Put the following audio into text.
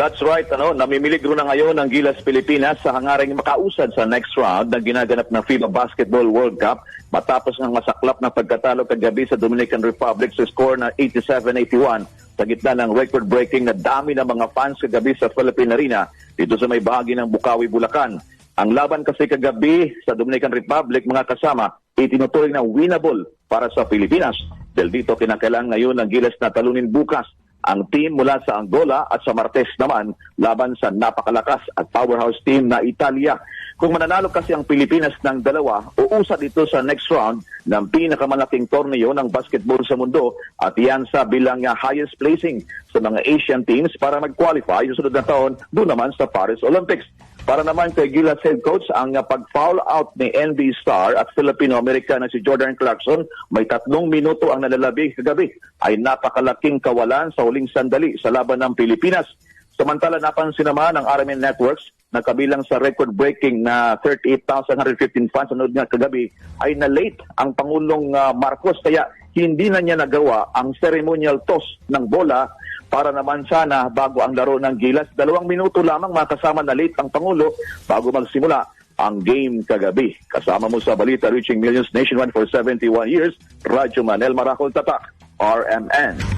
That's right, ano, namimiligro na ngayon ang Gilas Pilipinas sa hangaring makausad sa next round ng ginaganap na FIBA Basketball World Cup matapos ng masaklap na pagkatalo kagabi sa Dominican Republic sa score na 87-81 sa gitna ng record-breaking na dami ng mga fans kagabi sa Philippine Arena dito sa may bahagi ng Bukawi, Bulacan. Ang laban kasi kagabi sa Dominican Republic, mga kasama, itinuturing na winnable para sa Pilipinas. Dahil dito kinakailangan ngayon ng Gilas na talunin bukas ang team mula sa Angola at sa Martes naman laban sa napakalakas at powerhouse team na Italia. Kung mananalo kasi ang Pilipinas ng dalawa, uusad ito sa next round ng pinakamalaking torneo ng basketball sa mundo at yan sa bilang highest placing sa mga Asian teams para mag-qualify sa sunod na taon doon naman sa Paris Olympics. Para naman kay Gilas head coach, ang pag-foul out ni NB Star at Filipino-American na si Jordan Clarkson, may tatlong minuto ang nalalabig kagabi, ay napakalaking kawalan sa huling sandali sa laban ng Pilipinas. Samantala, napansin naman ng RMN Networks na kabilang sa record-breaking na 38,115 fans anood nga kagabi ay na-late ang Pangulong uh, Marcos kaya hindi na niya nagawa ang ceremonial toss ng bola para naman sana bago ang laro ng Gilas. Dalawang minuto lamang makasama na late ang Pangulo bago magsimula ang game kagabi. Kasama mo sa balita reaching millions nationwide for 71 years, Radyo Manel Maracol Tatak, RMN.